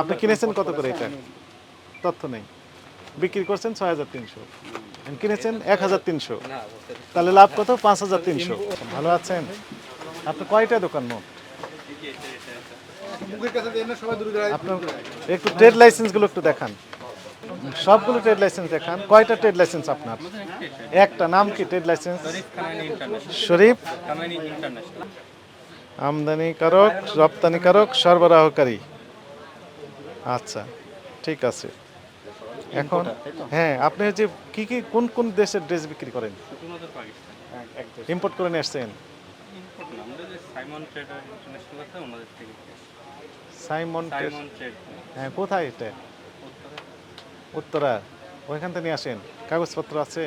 আপনি কিনেছেন কত করে এটা? তথ্য নেই। বিক্রি করছেন ছয় হাজার তিনশো কিনেছেন এক হাজার তিনশো। তাহলে লাভ কত? পাঁচ হাজার তিনশো। ভালো আছেন? আপনি কয়টা দোকান মোট। আপনার একটু ট্রেড লাইসেন্সগুলো একটু দেখান। সবগুলো ট্রেড লাইসেন্স দেখান। কয়টা ট্রেড লাইসেন্স আপনার? একটা নাম কি ট্রেড লাইসেন্স শরীফ? আমদানিকারক রপ্তানিকারক সরবরাহকারী। আচ্ছা ঠিক আছে। এখন হ্যাঁ আপনি যে কি কি কোন কোন দেশের ড্রেস বিক্রি করেন। ইম্পোর্ট করে নিয়ে আসছেন? সাইমন হ্যাঁ কোথায় এটা? উত্তরা। ওইখান থেকে নিয়ে আসেন। কাগজপত্র আছে?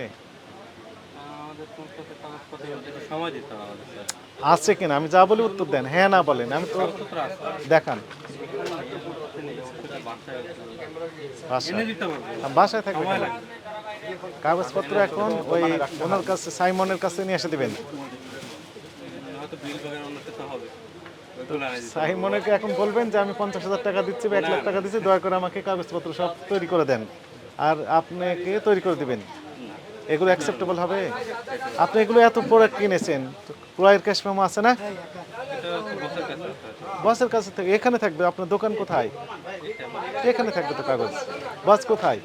আছে কিনা? আমি যা বলি উত্তর দেন। হ্যাঁ না বলেন আমি তো দেখান। বাসায়। বাসায় থাকবে। কাগজপত্র এখন ওই ওনার কাছে সাইমনের কাছে নিয়ে এসে দেবেন। দিতে সাইমনকে এখন বলবেন যে আমি পঞ্চাশ হাজার টাকা দিচ্ছি বা এক লাখ টাকা দিচ্ছি দয়া করে আমাকে কাগজপত্র সব তৈরি করে দেন। আর আপনাকে তৈরি করে দিবেন। এগুলো অ্যাকসেপ্টেবল হবে? আপনি এগুলো এত প্রোডাক্ট কিনেছেন? ক্রয়ের ক্যাশ মেমো আছে না এটা হচ্ছে বসের কাছে আছে বসের কাছে থেকে এখানে থাকবে আপনার দোকান কোথায়? এখানে থাকবে তো কাগজ। বাস কোথায়?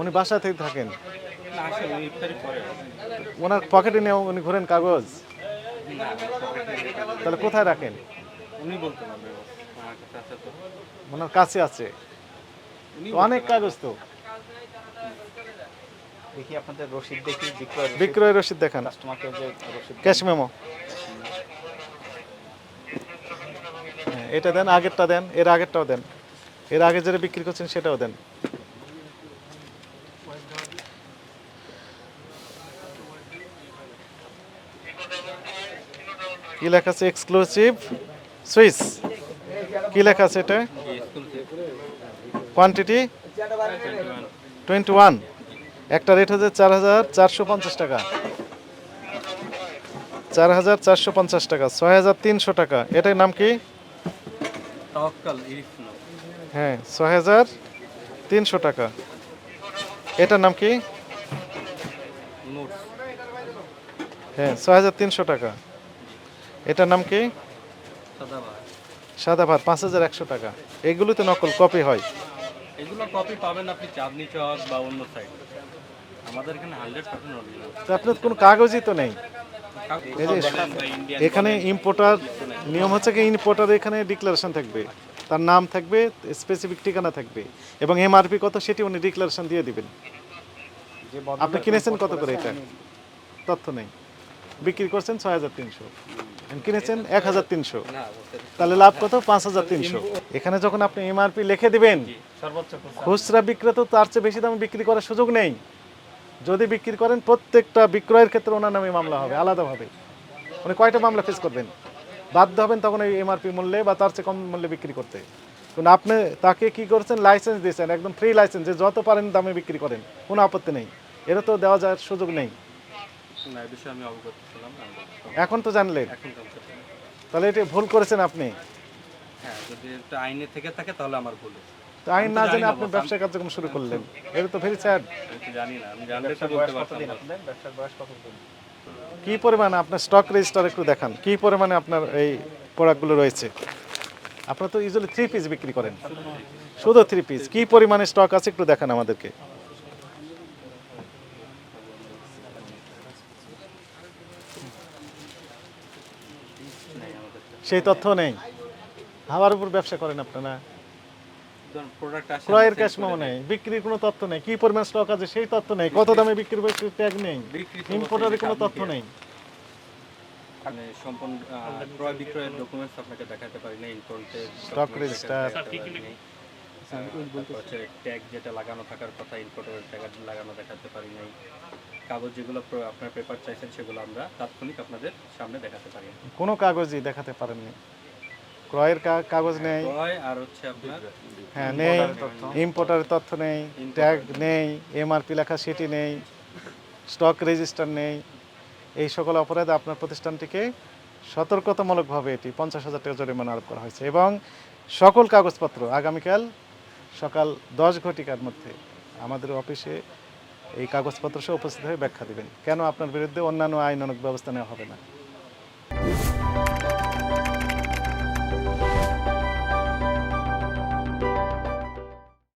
উনি বাসা থেকে থাকেন। ওনার পকেটে নিয়ে উনি ঘোরেন কাগজ। তাহলে কোথায় রাখেন? উনি বলতে পারবে ওনার কাছে আছে। তো অনেক কাগজ তো। দেখি আপনাদের রসিদ দেখি বিক্রয় বিক্রয় রসিদ দেখান। কাস্টমারকে যে রসিদ ক্যাশ মেমো। এটা দেন, আগেরটা দেন, এর আগেরটাও দেন। এর আগে যেটা বিক্রি করছেন সেটাও দেন। কি লেখা আছে? এক্সক্লুসিভ সুইস কি লেখা আছে এটা? কোয়ান্টিটি টোয়েন্টি ওয়ান একটা রেট হচ্ছে চার হাজার চারশো পঞ্চাশ টাকা। চার হাজার চারশো পঞ্চাশ টাকা, ছয় হাজার তিনশো টাকা। এটার নাম কি? তাওয়াক্কাল হ্যাঁ ছয় হাজার তিনশো টাকা। এটার নাম কি? হ্যাঁ ছয় হাজার তিনশো টাকা। এটার নাম কি? সাদা ভাত পাঁচ হাজার একশো টাকা। এগুলোতে নকল কপি হয়। এগুলো কপি পাবেন আপনি চাঁদনি চক বা অন্য সাইড আমাদের এখানে হান্ড্রেড পার্সেন্ট অরিজিনাল আপনার কোনো কাগজই তো নেই। এখানে ইম্পোর্টার নিয়ম হচ্ছে কি ইম্পোর্টার এখানে ডিক্লারেশন থাকবে তার নাম থাকবে স্পেসিফিক ঠিকানা থাকবে এবং এমআরপি কত সেটি উনি ডিক্লারেশন দিয়ে দিবেন। আপনি কিনেছেন কত করে এটা? তথ্য নেই। বিক্রি করছেন ছয় হাজার তিনশো। কিনেছেন এক হাজার তিনশো। তাহলে লাভ কত? পাঁচ হাজার তিনশো। এখানে যখন আপনি এমআরপি লিখে দিবেন। খুচরা বিক্রেতা তার চেয়ে বেশি দামে বিক্রি করার সুযোগ নেই। যদি বিক্রি করেন প্রত্যেকটা বিক্রয়ের ক্ষেত্রে ওনার নামে মামলা হবে আলাদাভাবে। উনি কয়টা মামলা ফেস করবেন? বাধ্য হবেন তখন এই এমআরপি মূল্যে বা তার চেয়ে কম মূল্যে বিক্রি করতে। কিন্তু আপনি তাকে কি করছেন? লাইসেন্স দিয়েছেন একদম ফ্রি লাইসেন্স যে যত পারেন দামে বিক্রি করেন কোনো আপত্তি নেই। এটা তো দেওয়া যাওয়ার সুযোগ নেই। এখন তো জানলেন। তাহলে এটা ভুল করেছেন আপনি। হ্যাঁ যদি একটা আইনে থেকে থাকে তাহলে আমার ভুল হয়েছে। তো আইন না জেনে আপনি ব্যবসা কার্যক্রম শুরু করলেন। এটা তো ভেরি স্যাড জানি না আমি জানলে বয়স কতদিন না। ব্যবসার বয়স কতদিন? কি পরিমাণে আপনার স্টক রেজিস্টার একটু দেখান? কি পরিমাণে আপনার এই প্রোডাক্টগুলো রয়েছে? আপনারা তো ইউজুয়ালি থ্রি পিস বিক্রি করেন। শুধু থ্রি পিস কি পরিমাণে স্টক আছে একটু দেখান আমাদেরকে। সেই তথ্য নেই। হাওয়ার উপর ব্যবসা করেন আপনারা। ধরুন product আসে, ক্রয়ের ক্যাশ sell নেই বিক্রির কোনো তথ্য নেই কি পরিমাণ স্টক আছে সেই তথ্য নেই কত দামে বিক্রি হবে সেই ট্যাগ নেই ইম্পোর্টারের কোনো তথ্য নেই। মানে সম্পূর্ণ ক্রয় বিক্রয়ের ডকুমেন্টস আপনাকে দেখাতে পারি না ইম্পোর্টের Stock register। হচ্ছে ট্যাগ যেটা লাগানো থাকার কথা ইম্পোর্টের ট্যাগ লাগানো দেখাতে পারি নাই। কাগজ যেগুলো আপনার পেপার চাইছেন সেগুলো আমরা তাৎক্ষণিক আপনাদের সামনে দেখাতে পারি। কোনো কাগজই দেখাতে পারেননি। ক্রয়ের কাগজ নেই। হ্যাঁ নেই। ইম্পোর্টারের তথ্য। নেই। ট্যাগ নেই। এমআরপি লেখা সেটি নেই। স্টক রেজিস্টার নেই। এই সকল অপরাধ আপনার প্রতিষ্ঠানটিকে সতর্কতামূলকভাবে এটি পঞ্চাশ হাজার টাকা জরিমানা আরোপ করা হয়েছে এবং সকল কাগজপত্র আগামীকাল সকাল দশ ঘটিকার মধ্যে আমাদের অফিসে এই কাগজপত্র সহ উপস্থিত হয়ে ব্যাখ্যা দিবেন। কেন আপনার বিরুদ্ধে অন্যান্য আইনানুগ ব্যবস্থা নেওয়া হবে না?